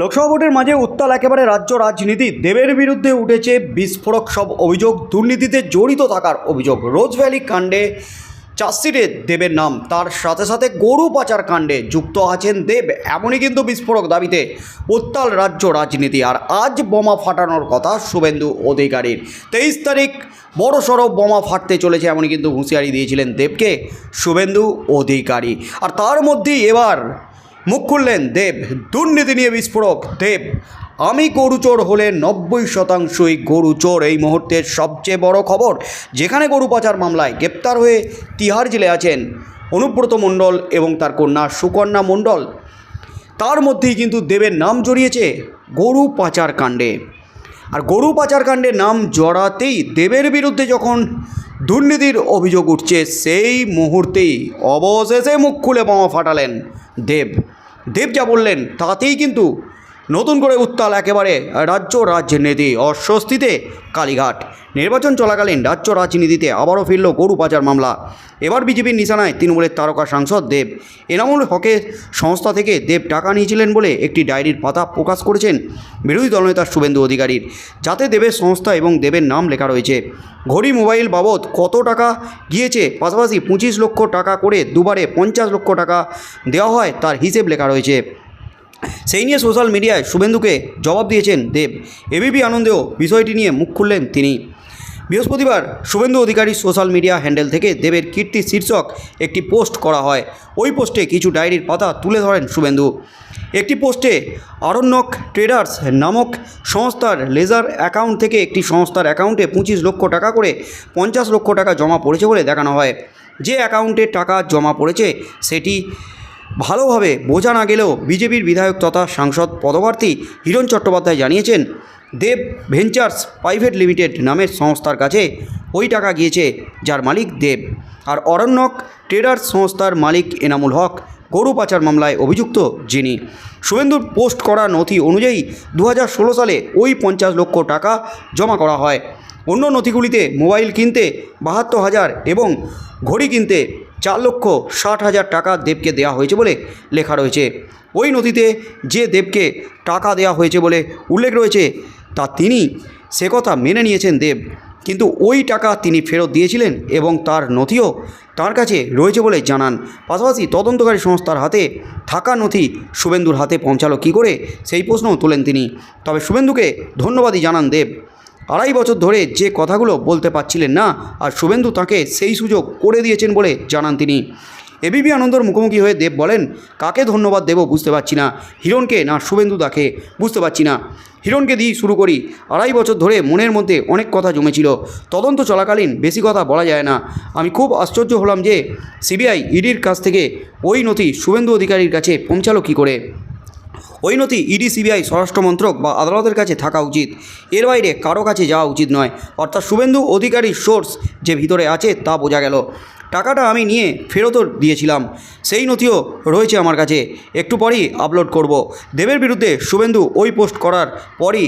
লোকসভা ভোটের মাঝে উত্তাল একেবারে রাজ্য রাজনীতি। দেবের বিরুদ্ধে উঠেছে বিস্ফোরক সব অভিযোগ। দুর্নীতিতে জড়িত থাকার অভিযোগ। রোজ ভ্যালি কাণ্ডে চাষিরে দেবের নাম। তার সাথে সাথে গরু পাচার কাণ্ডে যুক্ত আছেন দেব। এমনই কিন্তু বিস্ফোরক দাবিতে উত্তাল রাজ্য রাজনীতি। আর আজ বোমা ফাটানোর কথা শুভেন্দু অধিকারীর। তেইশ তারিখ বড় সড়ো বোমা ফাটতে চলেছে এমনই কিন্তু হুঁশিয়ারি দিয়েছিলেন দেবকে শুভেন্দু অধিকারী। আর তার মধ্যেই এবার মুখ খুললেন দেব, দুর্নীতি নিয়ে বিস্ফোরক, দেব, আমি গরুচোর হলে নব্বই শতাংশই গরুচোর এই মুহূর্তের সবচেয়ে বড় খবর, যেখানে গরু পাচার মামলায় গ্রেপ্তার হয়ে তিহার জেলে আছেন অনুব্রত মণ্ডল এবং তার কন্যা সুকন্যা মণ্ডল। তার মধ্যেই কিন্তু দেবের নাম জড়িয়েছে গরু পাচার কাণ্ডে। আর গরু পাচার কাণ্ডে নাম জড়াতেই দেবের বিরুদ্ধে যখন দুর্নীতির অভিযোগ উঠছে, সেই মুহূর্তেই অবশেষে মুখ খুলে বোমা ফাটালেন দেব। দেব যা বললেন তাতেই কিন্তু নতুন করে উত্তাল একেবারে রাজ্য রাজনীতি অস্বস্তিতে কালীঘাট। নির্বাচন চলাকালীন রাজ্য রাজনীতিতে আবারও ফিরল গরু পাচার মামলা। এবার বিজেপির নিশানায় তৃণমূলের তারকা সাংসদ দেব। এনামুল হকের সংস্থা থেকে দেব টাকা নিয়েছিলেন বলে একটি ডায়েরির পাতা প্রকাশ করেছেন বিরোধী দলনেতা শুভেন্দু অধিকারীর। যাতে দেবের সংস্থা এবং দেবের নাম লেখা রয়েছে। ঘড়ি মোবাইল বাবদ কত টাকা গিয়েছে? পাশাপাশি পঁচিশ লক্ষ টাকা করে দুবারে পঞ্চাশ লক্ষ টাকা দেওয়া হয় তার হিসেব লেখা রয়েছে। সেই নিয়ে সোশ্যাল মিডিয়ায় শুভেন্দুকে জবাব দিয়েছেন দেব। এবিপি আনন্দেও বিষয়টি নিয়ে মুখ খুললেন তিনি। বৃহস্পতিবার Suvendu Adhikari social media handle থেকে দেবের কীর্তি শীর্ষক একটি পোস্ট করা হয়। ওই পোস্টে কিছু ডায়েরির পাতা তুলে ধরেন শুভেন্দু। একটি পোস্টে, আরণ্যক ট্রেডার্স নামক সংস্থার লেজার অ্যাকাউন্ট থেকে একটি সংস্থার অ্যাকাউন্টে পঁচিশ লক্ষ টাকা করে পঞ্চাশ লক্ষ টাকা জমা পড়েছে বলে দেখানো হয়। যে অ্যাকাউন্টে টাকা জমা পড়েছে, সেটি ভালোভাবে বোঝা না গেলেও বিজেপির বিধায়ক তথা সাংসদ পদপ্রার্থী হিরণ চট্টোপাধ্যায় জানিয়েছেন, দেব ভেঞ্চার্স প্রাইভেট লিমিটেড নামের সংস্থার কাছে ওই টাকা গিয়েছে যার মালিক দেব। আর অরণ্যক ট্রেডার্স সংস্থার মালিক এনামুল হক, গরু পাচার মামলায় অভিযুক্ত যিনি। শুভেন্দুর পোস্ট করা নথি অনুযায়ী দু হাজার ষোলো সালে ওই পঞ্চাশ লক্ষ টাকা জমা করা হয়। অন্য নথিগুলিতে মোবাইল কিনতে বাহাত্তর হাজার এবং ঘড়ি কিনতে চার লক্ষ ষাট হাজার টাকা দেবকে দেওয়া হয়েছে বলে লেখা রয়েছে। ওই নথিতে যে দেবকে টাকা দেওয়া হয়েছে বলে উল্লেখ রয়েছে, তা তিনি সে কথা মেনে নিয়েছেন দেব। কিন্তু ওই টাকা তিনি ফেরত দিয়েছিলেন এবং তার নথিও তার কাছে রয়েছে বলে জানান। পাশাপাশি তদন্তকারী সংস্থার হাতে থাকা নথি শুভেন্দুর হাতে পৌঁছালো। কী করে? সেই প্রশ্নও তোলেন তিনি। তবে শুভেন্দুকে ধন্যবাদই জানান দেব। আড়াই বছর ধরে যে কথাগুলো বলতে পারছিলেন না, আর শুভেন্দু তাকে সেই সুযোগ করে দিয়েছেন বলে জানান তিনি। এবিপি আনন্দর মুখোমুখি হয়ে দেব বলেন, কাকে ধন্যবাদ দেব বুঝতে পারছি না। হিরণকে না শুভেন্দু তাকে বুঝতে পারছি না। হিরণকে দিয়ে শুরু করি। আড়াই বছর ধরে মনের মধ্যে অনেক কথা জমেছিল। তদন্ত চলাকালীন বেশি কথা বলা যায় না। আমি খুব আশ্চর্য হলাম যে সিবিআই ইডির কাছ থেকে ওই নথি শুভেন্দু অধিকারীর কাছে পৌঁছালো কী করে? ওই নথি ইডি, সিবিআই স্বরাষ্ট্রমন্ত্রক বা আদালতের কাছে থাকা উচিত। এর বাইরে কারও কাছে যাওয়া উচিত নয়। অর্থাৎ শুভেন্দু অধিকারীর সোর্স যে ভিতরে আছে তা বোঝা গেল। টাকাটা আমি নিয়ে ফেরতও দিয়েছিলাম। সেই নথিও রয়েছে আমার কাছে। একটু পরেই আপলোড করব। দেবের বিরুদ্ধে শুভেন্দু ওই পোস্ট করার পরই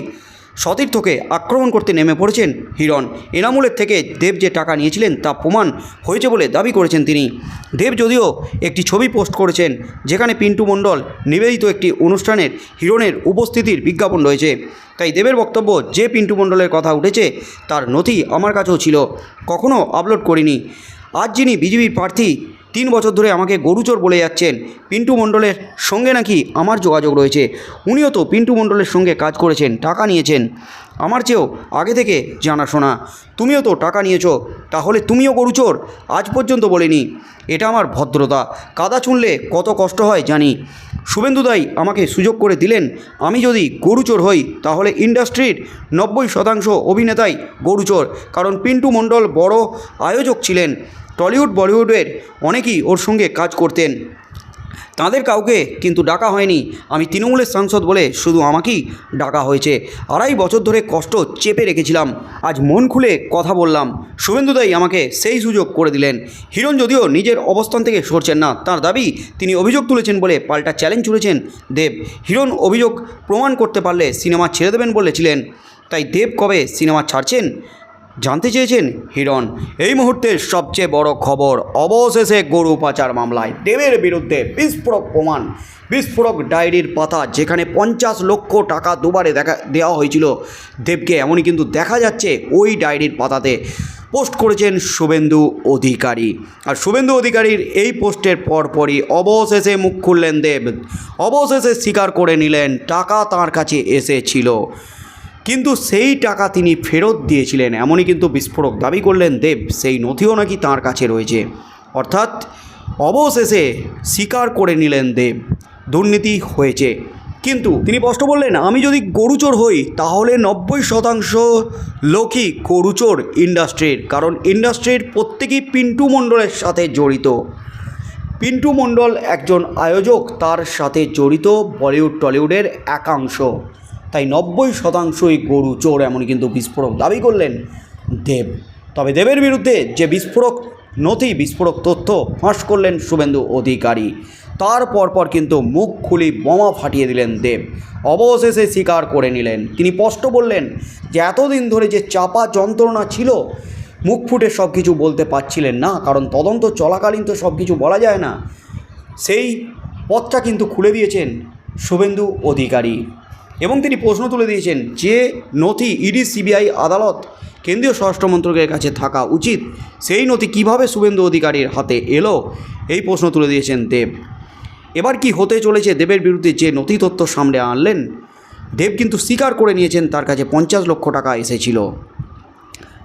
সতীর্থকে আক্রমণ করতে নেমে পড়েছেন হিরণ। এনামুলের থেকে দেব যে টাকা নিয়েছিলেন তা প্রমাণ হয়েছে বলে দাবি করেছেন তিনি। দেব যদিও একটি ছবি পোস্ট করেছেন, যেখানে পিন্টু মণ্ডল নিবেদিত একটি অনুষ্ঠানের হিরণের উপস্থিতির বিজ্ঞাপন রয়েছে। তাই দেবের বক্তব্য যে পিন্টু মণ্ডলের কথা উঠেছে, তার নথি আমার কাছেও ছিল কখনও আপলোড করিনি। আজ যিনি বিজেপির প্রার্থী তিন বছর ধরে আমাকে গরুচোর বলে যাচ্ছেন। পিন্টু মণ্ডলের সঙ্গে নাকি আমার যোগাযোগ রয়েছে। উনিও তো পিন্টু মণ্ডলের সঙ্গে কাজ করেছেন, টাকা নিয়েছেন। আমার চেয়েও আগে থেকে জানাশোনা। তুমিও তো টাকা নিয়েছো, তাহলে তুমিও গরুচোর? আজ পর্যন্ত বলিনি। এটা আমার ভদ্রতা। কাদা চুনলে কত কষ্ট হয় জানি। শুভেন্দুদাই আমাকে সুযোগ করে দিলেন, আমি যদি গরুচোর হই, তাহলে ইন্ডাস্ট্রির নব্বই শতাংশ অভিনেতাই গরুচোর, কারণ পিন্টু মণ্ডল বড় আয়োজক ছিলেন। টলিউড বলিউডের অনেকেই ওর সঙ্গে কাজ করতেন। তাদের কাউকে কিন্তু ডাকা হয়নি। আমি তৃণমূলের সাংসদ বলে শুধু আমাকেই ডাকা হয়েছে। আড়াই বছর ধরে কষ্ট চেপে রেখেছিলাম। আজ মন খুলে কথা বললাম। শুভেন্দুদাই আমাকে সেই সুযোগ করে দিলেন। হিরণ যদিও নিজের অবস্থান থেকে সরছেন না, তার দাবি তিনি অভিযোগ তুলেছেন বলে পাল্টা চ্যালেঞ্জ ছুড়েছেন দেব। হিরণ অভিযোগ প্রমাণ করতে পারলে সিনেমা ছেড়ে দেবেন বলেছিলেন। তাই দেব কবে সিনেমা ছাড়ছেন? জানতে চেয়েছেন হিরণ? এই মুহূর্তের সবচেয়ে বড় খবর, অবশেষে গরু পাচার মামলায় দেবের বিরুদ্ধে বিস্ফোরক প্রমাণ। বিস্ফোরক ডায়েরির পাতা যেখানে পঞ্চাশ লক্ষ টাকা দুবারে দেখা, দেওয়া হয়েছিল, দেবকে এমনই কিন্তু দেখা যাচ্ছে ওই ডায়েরির পাতাতে। পোস্ট করেছেন শুভেন্দু অধিকারী। আর শুভেন্দু অধিকারীর এই পোস্টের পরপরই অবশেষে মুখ খুললেন দেব। অবশেষে স্বীকার করে নিলেন, টাকা তার কাছে এসেছিল। কিন্তু সেই টাকা তিনি ফেরত দিয়েছিলেন, এমনই কিন্তু বিস্ফোরক দাবি করলেন দেব। সেই নথিও নাকি তার কাছে রয়েছে। অর্থাৎ অবশেষে স্বীকার করে নিলেন দেব। দুর্নীতি হয়েছে। কিন্তু তিনি স্পষ্ট বললেন, আমি যদি গরুচোর হই, তাহলে নব্বই শতাংশ লোকই গরুচোর ইন্ডাস্ট্রির, কারণ ইন্ডাস্ট্রির প্রত্যেকেই পিন্টু মণ্ডলের সাথে জড়িত। পিন্টু মণ্ডল একজন আয়োজক, তার সাথে জড়িত বলিউড টলিউডের একাংশ। তাই নব্বই শতাংশই গরু চোর এমন কিন্তু বিস্ফোরক দাবি করলেন দেব। তবে দেবের বিরুদ্ধে যে বিস্ফোরক, নথি বিস্ফোরক তথ্য ফাঁস করলেন শুভেন্দু অধিকারী। তার পরপর কিন্তু মুখ খুলি বোমা ফাটিয়ে দিলেন দেব। অবশেষে স্বীকার করে নিলেন। তিনি স্পষ্ট বললেন যে এতদিন ধরে যে চাপা যন্ত্রণা ছিল, মুখ ফুটে সব কিছু বলতে পারছিলেন না, কারণ তদন্ত চলাকালীন তো সব কিছু বলা যায় না। সেই পথটা কিন্তু খুলে দিয়েছেন শুভেন্দু অধিকারী। এবং তিনি প্রশ্ন তুলে দিয়েছেন যে নথি ইডি, সিবিআই, আদালত, কেন্দ্রীয় স্বরাষ্ট্র মন্ত্রকের কাছে থাকা উচিত। সেই নথি কীভাবে শুভেন্দু অধিকারীর হাতে এলো? এই প্রশ্ন তুলে দিয়েছেন দেব। এবার কি হতে চলেছে দেবের বিরুদ্ধে যে নথি তথ্য সামনে আনলেন? দেব কিন্তু স্বীকার করে নিয়েছেন তার কাছে পঞ্চাশ লক্ষ টাকা এসেছিল।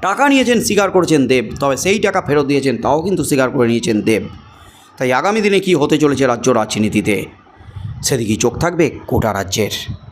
টাকা নিয়েছেন, স্বীকার করেছেন দেব, তবে সেই টাকা ফেরত দিয়েছেন তাও কিন্তু স্বীকার করে নিয়েছেন দেব। তাই আগামী দিনে কি হতে চলেছে রাজ্য রাজনীতিতে? সেদিকেই চোখ থাকবে গোটা রাজ্যের।